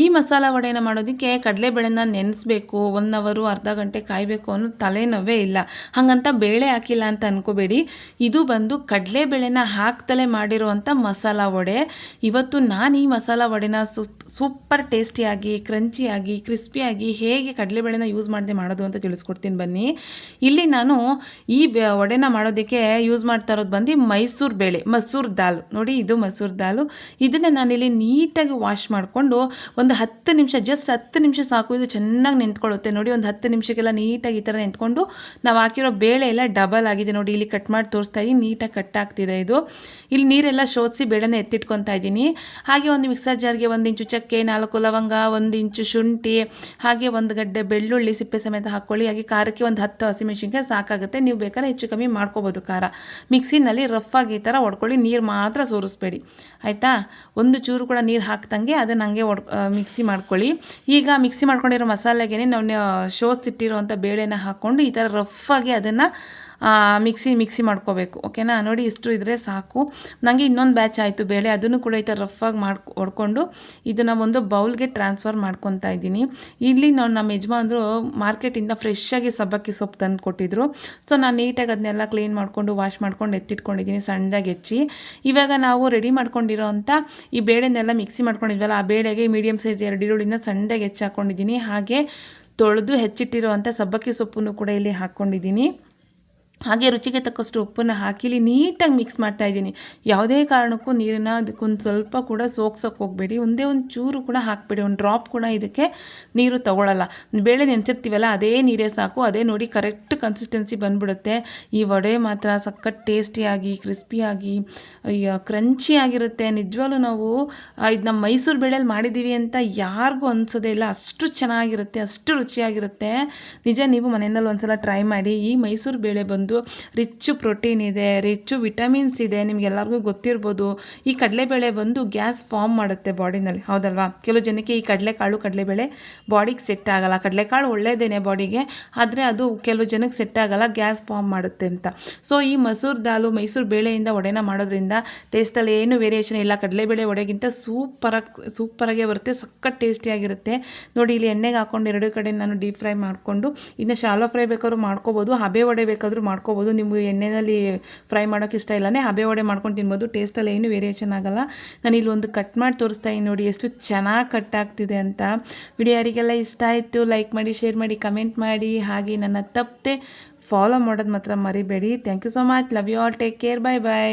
ಈ ಮಸಾಲ ವಡೆನ ಮಾಡೋದಕ್ಕೆ ಕಡಲೆಬೇಳೆನ ನೆನೆಸ್ಬೇಕು ಒನ್ ಅವರು ಅರ್ಧ ಗಂಟೆ ಕಾಯಬೇಕು ಅನ್ನೋ ತಲೆನೋವೇ ಇಲ್ಲ. ಹಾಗಂತ ಬೇಳೆ ಹಾಕಿಲ್ಲ ಅಂತ ಅನ್ಕೋಬೇಡಿ. ಇದು ಬಂದು ಕಡಲೆಬೇಳೆನ ಹಾಕ್ತಲೇ ಮಾಡಿರುವಂಥ ಮಸಾಲ ವಡೆ. ಇವತ್ತು ನಾನು ಈ ಮಸಾಲ ವಡೆನ ಸೂಪ್, ಸೂಪರ್ ಟೇಸ್ಟಿಯಾಗಿ, ಕ್ರಂಚಿಯಾಗಿ, ಕ್ರಿಸ್ಪಿಯಾಗಿ ಹೇಗೆ ಕಡಲೆಬೇಳೆನ ಯೂಸ್ ಮಾಡದೆ ಮಾಡೋದು ಅಂತ ತಿಳಿಸ್ಕೊಡ್ತೀನಿ ಬನ್ನಿ. ಇಲ್ಲಿ ನಾನು ಈ ವಡೆನ ಮಾಡೋದಕ್ಕೆ ಯೂಸ್ ಮಾಡ್ತಾ ಇರೋದು ಬಂದು ಮೈಸೂರು ಬೇಳೆ, ಮಸೂರ್ ದಾಲ್. ನೋಡಿ ಇದು ಮಸೂರ್ ದಾಲು. ಇದನ್ನು ನಾನಿಲ್ಲಿ ನೀಟಾಗಿ ವಾಶ್ ಮಾಡಿಕೊಂಡು ಒಂದು ಹತ್ತು ನಿಮಿಷ ಜಸ್ಟ್ ಹತ್ತು ನಿಮಿಷ ಸಾಕು. ಇದು ಚೆನ್ನಾಗಿ ನಿಂತ್ಕೊಳ್ಳುತ್ತೆ. ನೋಡಿ, ಒಂದು ಹತ್ತು ನಿಮಿಷಕ್ಕೆಲ್ಲ ನೀಟಾಗಿ ಈ ಥರ ನಿಂತ್ಕೊಂಡು ನಾವು ಹಾಕಿರೋ ಬೇಳೆ ಎಲ್ಲ ಡಬಲ್ ಆಗಿದೆ ನೋಡಿ. ಇಲ್ಲಿ ಕಟ್ ಮಾಡಿ ತೋರಿಸ್ತಾ ಇದ್ದೀನಿ ನೀಟಾಗಿ ಕಟ್ ಆಗ್ತಿದೆ ಇದು. ಇಲ್ಲಿ ನೀರೆಲ್ಲ ಶೋಧಿಸಿ ಬೇಳೆನ ಎತ್ತಿಟ್ಕೊತಾ ಇದ್ದೀನಿ ಹಾಗೆ ಒಂದು ಮಿಕ್ಸರ್ ಜಾರ್ಗೆ ಒಂದು ಇಂಚು ಚಕ್ಕೆ, ನಾಲ್ಕು ಲವಂಗ, ಒಂದು ಇಂಚು ಶುಂಠಿ, ಹಾಗೆ ಒಂದು ಗಡ್ಡೆ ಬೆಳ್ಳುಳ್ಳಿ, ಸಿಪ್ಪೆ ಸಮೇತ ಹಾಕ್ಕೊಳ್ಳಿ. ಹಾಗೆ ಖಾರಕ್ಕೆ ಒಂದು ಹತ್ತು ಹಸಿಮೆಣಸಿನ್ಕಾಯಿ ಸಾಕಾಗುತ್ತೆ. ನೀವು ಬೇಕಾದ್ರೆ ಹೆಚ್ಚು ಕಮ್ಮಿ ಮಾಡ್ಕೋಬೋದು ಖಾರ. ಮಿಕ್ಸಿನಲ್ಲಿ ರಫ್ ಆಗಿ ಈ ಥರ ಹೊಡ್ಕೊಳ್ಳಿ ನೀರು ಮಾತ್ರ ಸೋರಿಸ್ಬೇಡಿ. ಆಯಿತಾ? ಒಂದು ಚೂರು ಕೂಡ ನೀರು ಹಾಕ್ದಂಗೆ ಅದನ್ನು ಹಂಗೆ ಒಡ್ ಮಿಕ್ಸಿ ಮಾಡ್ಕೊಳ್ಳಿ. ಈಗ ಮಿಕ್ಸಿ ಮಾಡ್ಕೊಂಡಿರೋ ಮಸಾಲೆಗೆ ನಾವು ಶೋಸಿಟ್ಟಿರುವಂಥ ಬೇಳೆನ ಹಾಕ್ಕೊಂಡು ಈ ಥರ ರಫ್ ಆಗಿ ಅದನ್ನು ಮಿಕ್ಸಿ ಮಿಕ್ಸಿ ಮಾಡ್ಕೋಬೇಕು. ಓಕೆನಾ ನೋಡಿ ಇಷ್ಟು ಇದ್ದರೆ ಸಾಕು. ನನಗೆ ಇನ್ನೊಂದು ಬ್ಯಾಚ್ ಆಯಿತು ಬೇಳೆ. ಅದನ್ನು ಕೂಡ ಈ ಥರ ರಫಾಗಿ ಮಾಡ್ಕೊ ಹೊಡ್ಕೊಂಡು ಇದನ್ನು ಒಂದು ಬೌಲ್ಗೆ ಟ್ರಾನ್ಸ್ಫರ್ ಮಾಡ್ಕೊತಾ ಇದ್ದೀನಿ. ಇಲ್ಲಿ ನಾವು ನಮ್ಮ ಯಜಮಾನ್ರು ಮಾರ್ಕೆಟಿಂದ ಫ್ರೆಶ್ಶಾಗಿ ಸಬ್ಬಕ್ಕಿ ಸೊಪ್ಪು ತಂದು ಕೊಟ್ಟಿದ್ರು. ಸೊ ನಾನು ನೀಟಾಗಿ ಅದನ್ನೆಲ್ಲ ಕ್ಲೀನ್ ಮಾಡಿಕೊಂಡು ವಾಶ್ ಮಾಡ್ಕೊಂಡು ಎತ್ತಿಟ್ಕೊಂಡಿದ್ದೀನಿ ಸಣ್ಣದಾಗಿ ಹೆಚ್ಚಿ. ಇವಾಗ ನಾವು ರೆಡಿ ಮಾಡ್ಕೊಂಡಿರೋ ಅಂಥ ಈ ಬೇಳೆನೆಲ್ಲ ಮಿಕ್ಸಿ ಮಾಡ್ಕೊಂಡಿದ್ವಲ್ಲ, ಆ ಬೇಳೆಗೆ ಮೀಡಿಯಮ್ ಸೈಜ್ ಎರಡು ಈರುಳ್ಳಿನ ಸಣ್ಣದಾಗಿ ಹೆಚ್ಚಿ ಹಾಕ್ಕೊಂಡಿದ್ದೀನಿ ಹಾಗೆ ತೊಳೆದು ಹೆಚ್ಚಿಟ್ಟಿರುವಂಥ ಸಬ್ಬಕ್ಕಿ ಸೊಪ್ಪನ್ನು ಕೂಡ ಇಲ್ಲಿ ಹಾಕ್ಕೊಂಡಿದ್ದೀನಿ ಹಾಗೆ ರುಚಿಗೆ ತಕ್ಕಷ್ಟು ಉಪ್ಪನ್ನು ಹಾಕಿಲಿ, ನೀಟಾಗಿ ಮಿಕ್ಸ್ ಮಾಡ್ತಾ ಇದ್ದೀನಿ. ಯಾವುದೇ ಕಾರಣಕ್ಕೂ ನೀರನ್ನ ಅದಕ್ಕೊಂದು ಸ್ವಲ್ಪ ಕೂಡ ಸೋಗ್ಸೋಕೆ ಹೋಗಬೇಡಿ. ಒಂದೇ ಒಂದು ಚೂರು ಕೂಡ ಹಾಕಬೇಡಿ. ಒಂದು ಡ್ರಾಪ್ ಕೂಡ ಇದಕ್ಕೆ ನೀರು ತಗೊಳ್ಳಲ್ಲ ಬೇಳೆ ನೆನೆಸಿರ್ತೀವಲ್ಲ, ಅದೇ ನೀರೇ ಸಾಕು. ಅದೇ ನೋಡಿ ಕರೆಕ್ಟ್ ಕನ್ಸಿಸ್ಟೆನ್ಸಿ ಬಂದ್ಬಿಡುತ್ತೆ. ಈ ವಡೆ ಮಾತ್ರ ಸಖತ್ ಟೇಸ್ಟಿಯಾಗಿ ಕ್ರಿಸ್ಪಿಯಾಗಿ ಕ್ರಂಚಿಯಾಗಿರುತ್ತೆ ನಿಜವಾಗ್ಲೂ ನಾವು ಇದು ನಮ್ಮ ಮೈಸೂರು ಬೇಳೆಯಲ್ಲಿ ಮಾಡಿದ್ದೀವಿ ಅಂತ ಯಾರಿಗೂ ಅನ್ಸೋದೇ ಇಲ್ಲ. ಅಷ್ಟು ಚೆನ್ನಾಗಿರುತ್ತೆ, ಅಷ್ಟು ರುಚಿಯಾಗಿರುತ್ತೆ. ನಿಜ, ನೀವು ಮನೆಯಲ್ಲಿ ಒಂದ್ಸಲ ಟ್ರೈ ಮಾಡಿ. ಈ ಮೈಸೂರು ಬೇಳೆ ಬಂದು ರಿಚ್ಚು ಪ್ರೋಟೀನ್ ಇದೆ ರಿಚ್ಚು ವಿಟಮಿನ್ಸ್ ಇದೆ, ನಿಮ್ಗೆಲ್ಲರಿಗೂ ಗೊತ್ತಿರ್ಬೋದು. ಈ ಕಡಲೆಬೇಳೆ ಬಂದು ಗ್ಯಾಸ್ ಫಾರ್ಮ್ ಮಾಡುತ್ತೆ ಬಾಡಿನಲ್ಲಿ, ಹೌದಲ್ವಾ? ಕೆಲವು ಜನಕ್ಕೆ ಈ ಕಡಲೆಕಾಳು, ಕಡಲೆಬೇಳೆ ಬಾಡಿಗೆ ಸೆಟ್ ಆಗಲ್ಲ. ಕಡಲೆಕಾಳು ಒಳ್ಳೇದೇನೆ ಬಾಡಿಗೆ, ಆದರೆ ಅದು ಕೆಲವು ಜನಕ್ಕೆ ಸೆಟ್ ಆಗಲ್ಲ, ಗ್ಯಾಸ್ ಫಾರ್ಮ್ ಮಾಡುತ್ತೆ ಅಂತ. ಸೊ ಈ ಮಸೂರ್ ದಾಲು ಮೈಸೂರು ಬೇಳೆಯಿಂದ ಒಡೆನ ಮಾಡೋದ್ರಿಂದ ಟೇಸ್ಟಲ್ಲಿ ಏನು ವೇರಿಯೇಷನ್ ಇಲ್ಲ. ಕಡಲೆಬೇಳೆ ವಡೆಗಿಂತ ಸೂಪರಾಗಿ ಸೂಪರಾಗೇ ಬರುತ್ತೆ, ಸಖತ್ ಟೇಸ್ಟಿಯಾಗಿರುತ್ತೆ. ನೋಡಿ, ಇಲ್ಲಿ ಎಣ್ಣೆಗೆ ಹಾಕ್ಕೊಂಡು ಎರಡು ಕಡೆ ನಾನು ಡೀಪ್ ಫ್ರೈ ಮಾಡಿಕೊಂಡು, ಇನ್ನು ಶಾಲೋ ಫ್ರೈ ಬೇಕಾದ್ರೂ ಮಾಡ್ಕೋಬೋದು, ಹಬೆ ವಡೆ ಬೇಕಾದರೂ ಮಾಡ್ಕೋಬೋದು. ನಿಮಗೆ ಎಣ್ಣೆಯಲ್ಲಿ ಫ್ರೈ ಮಾಡೋಕ್ಕೆ ಇಷ್ಟ ಇಲ್ಲನೇ ಹಬೆ ವಡೆ ಮಾಡ್ಕೊಂಡು ತಿನ್ಬೋದು. ಟೇಸ್ಟಲ್ಲಿ ಏನು ವೇರಿಯೇಷನ್ ಆಗಲ್ಲ. ನಾನು ಇಲ್ಲಿ ಒಂದು ಕಟ್ ಮಾಡಿ ತೋರಿಸ್ತಾ ಇದ್ದೀನಿ ನೋಡಿ ಎಷ್ಟು ಚೆನ್ನಾಗಿ ಕಟ್ ಆಗ್ತಿದೆ ಅಂತ. ವಿಡಿಯೋ ಯಾರಿಗೆಲ್ಲ ಇಷ್ಟ ಆಯಿತು ಲೈಕ್ ಮಾಡಿ ಶೇರ್ ಮಾಡಿ ಕಮೆಂಟ್ ಮಾಡಿ, ಹಾಗೆ ನನ್ನ ತಪ್ಪದೆ ಫಾಲೋ ಮಾಡೋದು ಮಾತ್ರ ಮರಿಬೇಡಿ. Thank you so much love you all take care bye bye